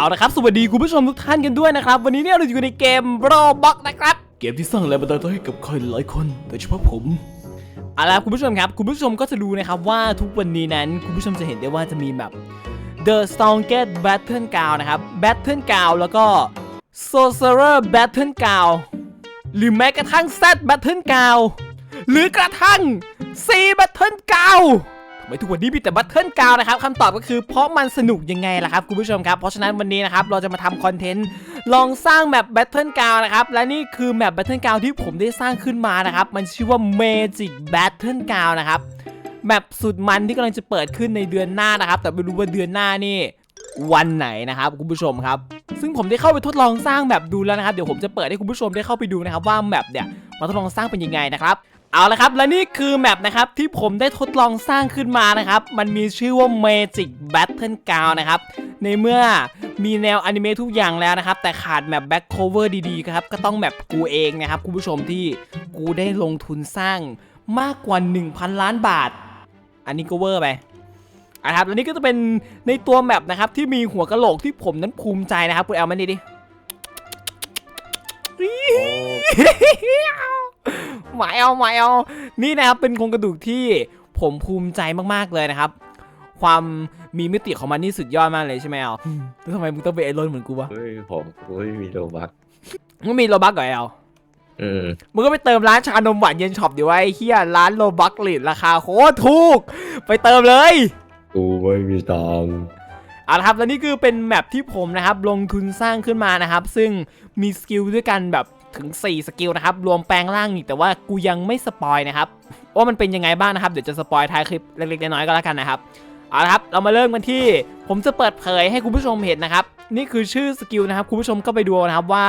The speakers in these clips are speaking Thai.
เอาละครับสวัสดีคุณผู้ชมทุกท่านกันด้วยนะครับ วันนี้เนี่ยเราอยู่ในเกม Roblox นะครับ เกมที่สร้างแรงบันดาลใจให้กับใครหลายคนโดยเฉพาะผมเอาละครับคุณผู้ชมครับ คุณผู้ชมก็จะรู้นะครับว่าทุกวันนี้นั้นคุณผู้ชมจะเห็นได้ว่าจะมีแบบ The Strongest Battle Ground นะครับ Battle Ground แล้วก็ Sorcerer Battle Ground หรือแม้กระทั่ง Z Battle Ground หรือกระทั่ง C Battle Ground ทำ ไมทุกวันนี้มีแต่บัตเทิลกาวนะครับคำตอบก็คือเพราะมันสนุกยังไงล่ะครับคุณผู้ชมครับ เพราะฉะนั้นวันนี้นะครับเราจะมาทำคอนเทนต์ลองสร้างแมปแบทเทิลกาวนะครับและนี่คือแมปแบทเทิลกาวที่ผมได้สร้างขึ้นมานะครับมันชื่อว่า Magic Battle g r o u n d นะครับแมปสุดมันที่กำลังจะเปิดขึ้นในเดือนหน้านะครับ แต่ไม่รู้ว่าเดือนหน้านี่วันไหนนะครับคุณผู้ชมครับ ซึ่งผมได้เข้าไปทดลองสร้างแมปดูแล้วนะครับ เดี๋ยวผมจะเปิดให้คุณผู้ชมได้เข้าไปดูนะครับว่าแมปเนี่ยมาทดลองสร้างเป็นยังไงนะครับ เอาละครับและนี่คือแมปนะครับที่ผมได้ทดลองสร้างขึ้นมานะครับ มันมีชื่อว่า Magic Battle Ground นะครับ ในเมื่อมีแนวอนิเมะทุกอย่างแล้วนะครับ แต่ขาดแมปแบ็คโคเวอร์ดีๆครับ ก็ต้องแมปกูเองนะครับ คุณผู้ชมที่กูได้ลงทุนสร้างมากกว่า 1,000 ล้านบาท อันนี้ก็เวอร์ไปอะครับแล้วนี่ก็จะเป็นในตัวแมปนะครับที่มีหัวกะโหลกที่ผมนั้นภูมิใจนะครับคุณแอลมานี่ดิ หมายเอาหมายเอานี่นะครับเป็นโครงกระดูกที่ผมภูมิใจมากๆเลยนะครับ ความมีมิติของมันนี่สุดยอดมากเลยใช่ไหมเอาแล้วทำไมมึงต้องเป็นไอรอนเหมือนกูวะเฮ้ยผมกูไม่มีโลบักมึงมีโลบักก่อนแอลอืมมึงก็ไปเติมร้านชานมหวานเย็นช็อปดีวะไอ้เฮียร้านโลบักเลทราคาโคตรถูก ไปเติมเลยกูไม่มีตังค์เอาละครับแล้วนี่คือเป็นแมปที่ผมนะครับลงทุนสร้างขึ้นมานะครับ ซึ่งมีสกิลด้วยกันแบบ ถึง 4 สกิลนะครับ รวมแปลงร่างอีกแต่ว่ากูยังไม่สปอยนะครับว่ามันเป็นยังไงบ้างนะครับ เดี๋ยวจะสปอยท้ายคลิปเล็กๆน้อยๆก็แล้วกันนะครับเอาละครับ เรามาเริ่มกันที่ ผมจะเปิดเผยให้คุณผู้ชมเห็นนะครับ นี่คือชื่อสกิลนะครับ คุณผู้ชมก็ไปดูนะครับว่า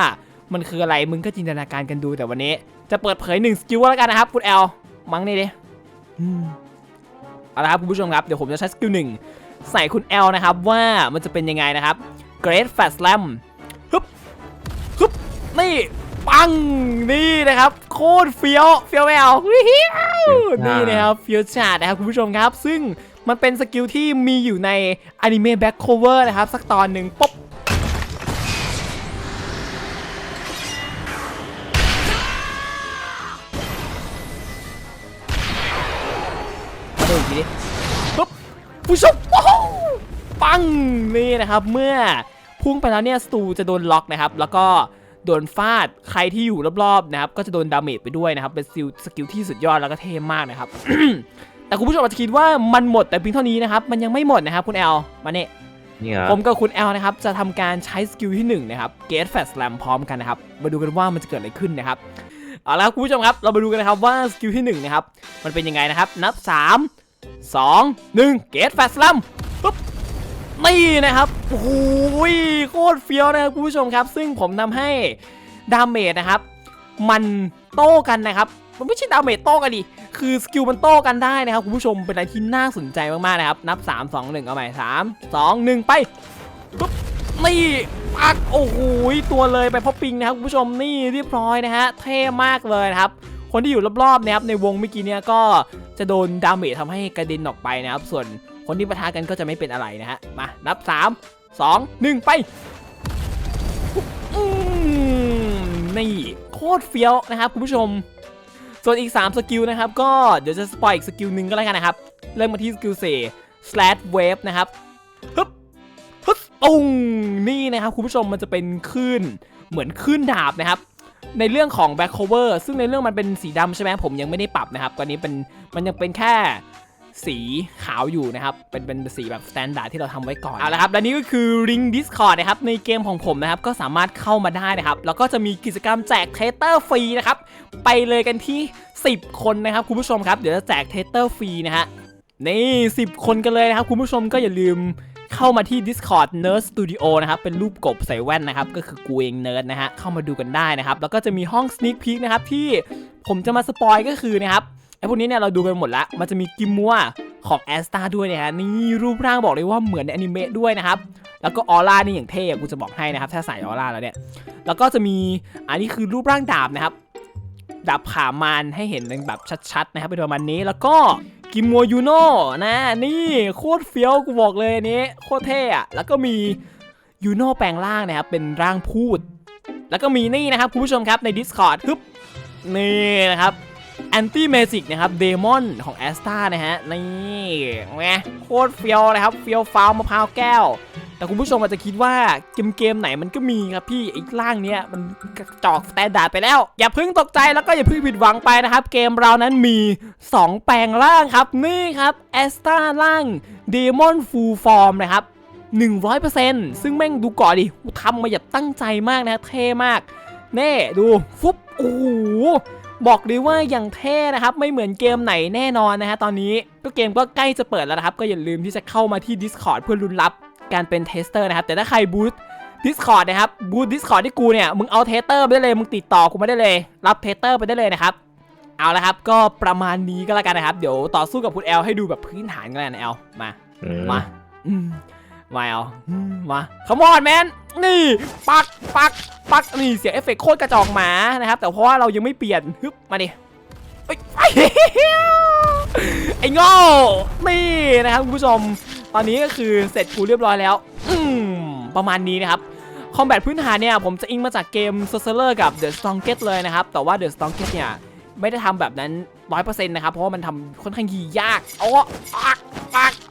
มันคืออะไรมึงก็จินตนาการกันดูแต่วันนี้ จะเปิดเผยหนึ่งสกิลก็แล้วกันนะครับคุณแอลมั้งนี่ดิอืมเอาละครับคุณผู้ชมครับเดี๋ยวผมจะใช้สกิลหนึ่งใส่คุณแอลนะครับว่ามันจะเป็นยังไงนะครับ Great Fat Slam ฮึบฮึบนี่ ปังนี่นะครับ โคตรเฟี้ยวเฟี้ยวแมววนี่นะครับเฟี้ยวจัดนะครับคุณผู้ชมครับ ซึ่งมันเป็นสกิลที่มีอยู่ในอนิเมะแบ็คโคเวอร์นะครับ สักตอนหนึ่งปุ๊บมาดูอีกทีดิปุ๊บผู้ชมปังนี่นะครับ เมื่อพุ่งไปแล้วเนี่ยสตูจะโดนล็อกนะครับ แล้วก็ โดนฟาดใครที่อยู่รอบๆนะครับก็จะโดนดาเมจไปด้วยนะครับเป็นสกิลสกิลที่สุดยอดแล้วก็เท่มากนะครับ แต่คุณผู้ชมอาจจะคิดว่ามันหมดแต่เพียงเท่านี้นะครับมันยังไม่หมดนะครับคุณแอลมาเนี่ยนี่เหรอผมกับคุณแอลนะครับจะทำการใช้สกิลที่หนึ่งนะครับ Gate Fat Slam พร้อมกันนะครับมาดูกันว่ามันจะเกิดอะไรขึ้นนะครับเอาละครับคุณผู้ชมครับเรามาดูกันนะครับว่าสกิลที่หนึ่งนะครับมันเป็นยังไงนะครับนับ 3 2 1 Gate Fat Slam ปุ๊บ นี่นะครับโอ้โหโคตรเฟี้ยวนะครับคุณผู้ชมครับ ซึ่งผมทำให้ดาเมจนะครับ มันโต้กันนะครับ มันไม่ใช่ดาเมจโต้กันดิ คือสกิลมันโต้กันได้นะครับคุณผู้ชม เป็นอะไรที่น่าสนใจมากๆนะครับ นับ 3 2 1 เอาใหม่ 3 2 1 ไปปุ๊บนี่ปักโอ้โหตัวเลยไปพอปิงนะครับคุณผู้ชมนี่เรียบร้อยนะฮะเท่มากเลยนะครับ คนที่อยู่รอบๆนะครับในวงเมื่อกี้เนี่ยก็จะโดนดาเมจทำให้กระเด็นออกไปนะครับ ส่วนคนที่ปะทะกันก็จะไม่เป็นอะไรนะฮะ มา นับ 3 2 1 ไปอืมนี่โคตรเฟี้ยวนะครับคุณผู้ชม ส่วนอีก 3 สกิลนะครับ ก็เดี๋ยวจะสปอยอีกสกิลหนึ่งก็แล้วกันนะครับ เริ่มมาที่สกิล4 slash wave นะครับฮึบฮึบตุงนี่นะครับคุณผู้ชมมันจะเป็นคลื่นเหมือนคลื่นดาบนะครับในเรื่องของ back cover ซึ่งในเรื่องมันเป็นสีดำใช่ไหมผมยังไม่ได้ปรับนะครับตอนนี้เป็นมันยังเป็นแค่ สีขาวอยู่นะครับ เป็นเป็นสีแบบ standard ที่เราทำไว้ก่อน เอาละครับ และนี่ก็คือ ring discord นะครับ ในเกมของผมนะครับ ก็สามารถเข้ามาได้นะครับ แล้วก็จะมีกิจกรรมแจกเทเตอร์ฟรีนะครับ ไปเลยกันที่ 10 คนนะครับคุณผู้ชมครับ เดี๋ยวจะแจกเทเตอร์ฟรีนะฮะ นี่ 10 คนกันเลยนะครับคุณผู้ชมก็อย่าลืมเข้ามาที่ Discord Nerd Studio นะครับ เป็นรูปกบใส่แว่นนะครับ ก็คือกูเองเนิร์ดนะฮะ เข้ามาดูกันได้นะครับ แล้วก็จะมีห้อง Sneak Peek นะครับที่ผมจะมาสปอยก็คือนะครับ ไอ้พวกนี้เนี่ยเราดูกันหมดละมันจะมีกิมมัวของแอสตาด้วยนะฮะนี่รูปร่างบอกเลยว่าเหมือนในอนิเมะด้วยนะครับแล้วก็ออร่านี่อย่างเท่กูจะบอกให้นะครับ ถ้าใส่ออร่าแล้วเนี่ยแล้วก็จะมีอันนี้คือรูปร่างดาบนะครับดาบผามานให้เห็นแบบชัดๆนะครับเป็นประมาณนี้แล้วก็กิมโมยูโน่นะนี่โคตรเฟี้ยวกูบอกเลยนนี้โคตรเท่อะแล้วก็มียูโน่แปลงร่างนะครับเป็นร่างพูด แล้วก็มีนี่นะครับคุณผู้ชมครับใน Discord ฮึบนี่นะครับ แอนตี้เมจิกนะครับเดมอนของแอสตานะฮะ นี่ไงโคตรเฟียวนะครับ เฟียวฟ้าวมะพร้าวแก้ว แต่คุณผู้ชมอาจจะคิดว่าเกมเกมไหนมันก็มีครับพี่ไอ้ร่างเนี้ยมันจอกสแตนดาร์ดไปแล้ว อย่าเพิ่งตกใจแล้วก็อย่าเพิ่งผิดหวังไปนะครับ เกมเรานั้นมี 2 แปลงร่างครับ นี่ครับแอสตาร่างเดมอนฟูลฟอร์มนะครับ100%ซึ่งแม่งดูก่อนดิทำมาอย่าตั้งใจมากนะเท่มากเน่ดูฟุบโอ้โห บอกเลยว่าอย่างเท่นะครับไม่เหมือนเกมไหนแน่นอนนะฮะตอนนี้ก็เกมก็ใกล้จะเปิดแล้วนะครับ ก็อย่าลืมที่จะเข้ามาที่ Discord เพื่อลุ้นรับการเป็นเทสเตอร์นะครับ แต่ถ้าใครบูต Discord นะครับบูต Discord ที่กูเนี่ยมึงเอาเทสเตอร์ไปได้เลยมึงติดต่อกูมาได้เลย รับเทสเตอร์ไปได้เลยนะครับเอาละครับก็ประมาณนี้ก็แล้วกันนะครับ เดี๋ยวต่อสู้กับคุณแอลให้ดูแบบพื้นฐานกันแล้วกันแอลมาอืมมาอืม มาเอาอืมาขมอนแมนนี่ปักปักปักนี่เสียงเอฟเฟกโคตรกระจอกหมานะครับ แต่เพราะว่าเรายังไม่เปลี่ยนฮึบมาดิไอ้ไอ้โง่นี่นะครับคุณผู้ชม ตอนนี้ก็คือเสร็จกูเรียบร้อยแล้ว อืมประมาณนี้นะครับคอมแบทพื้นฐานเนี่ยผมจะอิงมาจากเกม s o r c e r กับ The Strongest เลยนะครับ แต่ว่า The Strongest เนี่ยไม่ได้ทำแบบนั้น 100%นะครับ เพราะว่ามันทำค่อนข้างยากอ้ปักปัก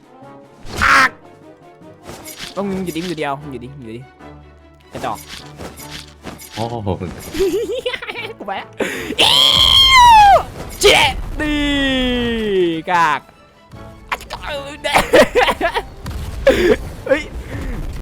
ปัก ต้องอยู่ดิอยู่เดียวอยู่ดิอยู่ดิกระจอกโอ้กูไปละอิ๊วเจ๊ดีกากอะเฮ้ย